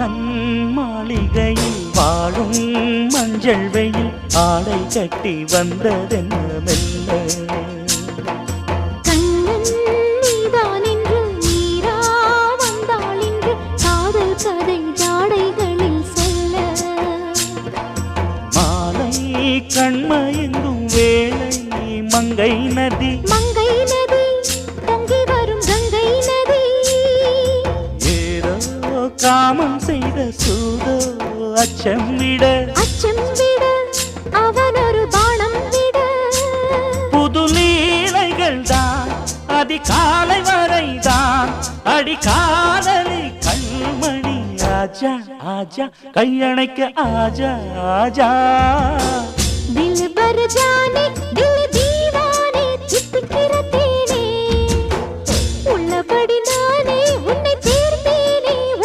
மன்னன் மாளிகையில் வாழும் மஞ்சள் வெயில் ஆடை கட்டி வந்ததென்ன மெல்ல கண்மயங்கும் வேளை மங்கை நதி மங்கை காமம் செய்த சூதோ அச்சம் விட. அச்சம் விட அவன் ஒரு பானம் விட. புது லீலைகள் தான் அதிகாலை வரை தான். அடிக்காதலி கண்மணி ஆஜா ஆஜா கையணைக்க ஆஜா ஆஜா.